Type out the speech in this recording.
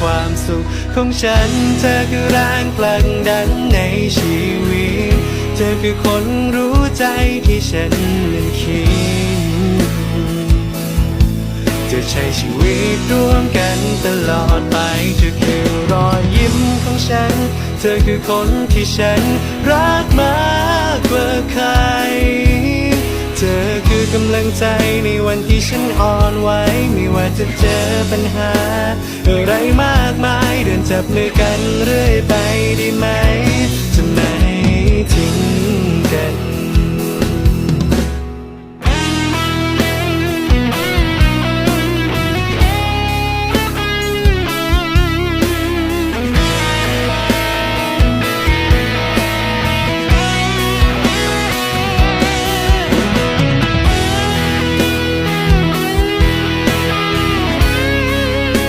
ความสุขของฉัน เธอคือแรงผลักดันในชีวิต เธอคือคนรู้ใจที่ฉันนั้นคิดจะใช้ชีวิตร่วมกันตลอดไปเธอคือรอยยิ้มของฉัน เธอคือคนที่ฉันรักมากกว่าใคร เธอคือกำลังใจในวันที่ฉันอ่อนไหวไม่ว่า จะเจอปัญหา อะไรมากมายเดินจับมือกันเรื่อยไป